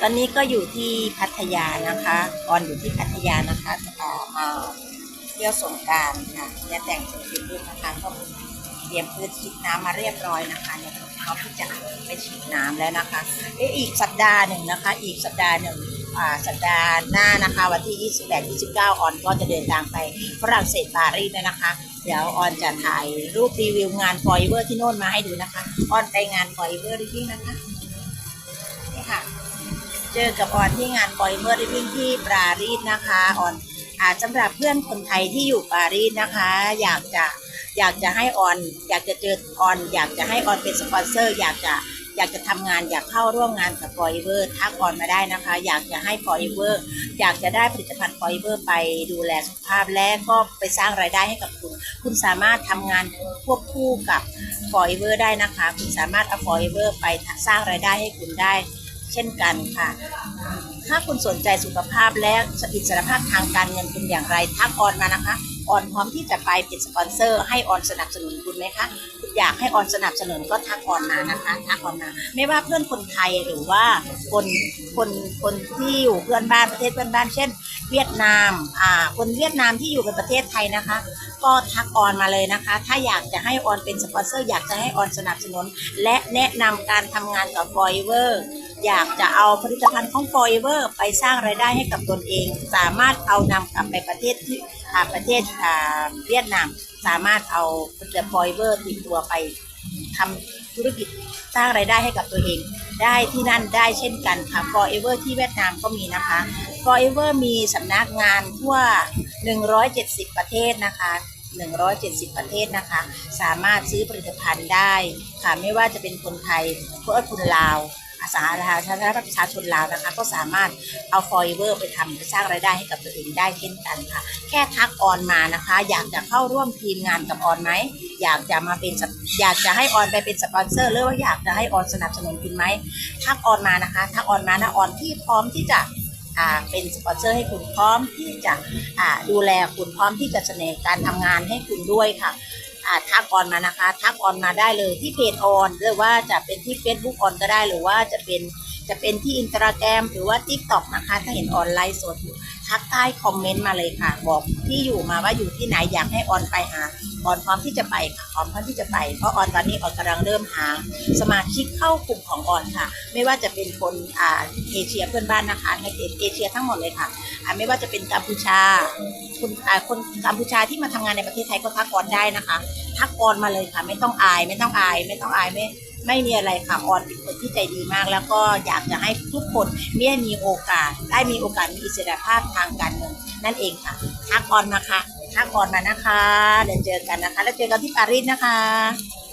ตอนนี้ก็อยู่ที่พัทยานะคะออนอยู่ที่พัทยานะคะอ่ามาเที่ยวสงการค่ะและแต่งตัวเป็นรูปนะคะก็เตรียมพื้นฉีดน้ำมาเรียบร้อยนะคะเนี่ยเขาที่จะไปฉีดน้ำแล้วนะคะเอะอีกสัปดาห์หนึ่งนะคะ อีกสัปดาห์หนึ่งอ่าสัปดาห์หน้านะคะ วันที่ 28 29 ออนก็จะเดินทางไปฝรั่งเศสปารีสเลยนะคะ เดี๋ยวออนจะถ่ายรูปรีวิวงานฟอยเวอร์ที่โน่นมาให้ดูนะคะ ออนไปงานฟอยเวอร์ที่นะคะ นี่ค่ะ เจอกับออนที่งานบอยเมอร์ริวิ่งที่ปารีสนะคะออนอาสำหรับเพื่อนคนไทยที่อยู่ปารีสนะคะ อยากจะอยากจะให้ออน อยากจะเจอออน อยากจะให้ออนเป็นสปอนเซอร์ อยากจะอยากจะทำงานอยากเข้าร่วมงานกับฟอยเวอร์ทักออนมาได้นะคะ อยากจะให้ฟอยเวอร์ อยากจะได้ผลิตภัณฑ์ฟอยเวอร์ไปดูแลสุขภาพและก็ไปสร้างรายได้ให้กับคุณ คุณสามารถทำงานควบคู่กับฟอยเวอร์ได้นะคะ คุณสามารถเอาฟอยเวอร์ไปสร้างรายได้ให้คุณได้ เช่นกันค่ะ ถ้าคุณสนใจสุขภาพและอิสรภาพทางการเงินเป็นอย่างไรทักออนมานะคะ ออนพร้อมที่จะไปเป็นสปอนเซอร์ ให้ออนสนับสนุนคุณไหมคะอยากให้ออนสนับสนุนก็ทักออนมานะคะทักออนมา ไม่ว่าเพื่อนคนไทยหรือว่าคนคนคนที่อยู่เพื่อนบ้านประเทศเพื่อนบ้านเช่น เวียดนามอ่าคนเวียดนามที่อยู่ในประเทศไทยนะคะ ก็ทักออนมาเลยนะคะ ถ้าอยากจะให้ออนเป็นสปอนเซอร์ อยากจะให้ออนสนับสนุน และแนะนำการทำงานกับฟอยเวอร์ อยากจะเอาผลิตภัณฑ์ของ Forever ไปสร้างรายได้ให้กับตนเอง สามารถเอานำกลับไปประเทศที่อ่าประเทศเวียดนาม สามารถเอาผลิตภัณฑ์ Forever ติดตัวไปทำธุรกิจสร้างรายได้ให้กับตัวเอง ได้ที่นั่นได้เช่นกันค่ะ Forever ที่เวียดนามก็มีนะคะ Forever มีสำนักงานทั่ว 170 ประเทศนะคะ170 ประเทศนะคะ สามารถซื้อผลิตภัณฑ์ได้ค่ะ ไม่ว่าจะเป็นคนไทยเพื่อคนลาว อาสาฬหาชาติประชาชนลาวนะคะ ก็สามารถเอาฟอยเวอร์ไปทำไปสร้างรายได้ให้กับตัวเองได้เช่นกันค่ะ แค่ทักออนมานะคะ อยากจะเข้าร่วมทีมงานกับออนไหมอยากจะมาเป็นอยากจะให้ออนไปเป็นสปอนเซอร์ หรือว่าอยากจะให้ออนสนับสนุนคุณไหมทักออนมานะคะทักออนมานะออนที่พร้อมที่จะเป็นสปอนเซอร์ให้คุณพร้อมที่จะดูแลคุณพร้อมที่จะเสนอการทำงานให้คุณด้วยค่ะ ทักออนมานะคะทักออนมาได้เลยที่เพจออนหรือว่าจะเป็นที่ Facebook ออนก็ได้หรือว่าจะเป็นจะเป็นที่อินสตาแกรมหรือว่า t ิ k t o k นะคะ ถ้าเห็นออนไลน์สดอยู่ ทักใต้คอมเมนต์มาเลยค่ะ บอกที่อยู่มาว่าอยู่ที่ไหนอยากให้ออนไปหาออนพร้อมที่จะไปค่ะออนพร้อมที่จะไปเพราะออนตอนนี้ออนกำลังเริ่มหาสมาชิกเข้ากลุ่มของออนค่ะ ไม่ว่าจะเป็นคนอ่าเอเชียเพื่อนบ้านนะคะในเอเชียทั้งหมดเลยค่ะอ่าไม่ว่าจะเป็นกัมพูชาคุณอ่าคนกัมพูชาที่มาทำงานในประเทศไทยก็ทักออนได้นะคะ ทักออนมาเลยค่ะ ไม่ต้องอาย ไม่ต้องอาย ไม่ต้องอายไม่ ไม่มีอะไรค่ะออนเป็นคนที่ใจดีมาก แล้วก็อยากจะให้ทุกคนเนี่ยมีโอกาส ได้มีโอกาสมีอิสรภาพทางการเงินนั่นเองค่ะทักออนมาค่ะทักออนมานะคะเดี๋ยวเจอกันนะคะ แล้วเจอกันที่ปารีสนะคะ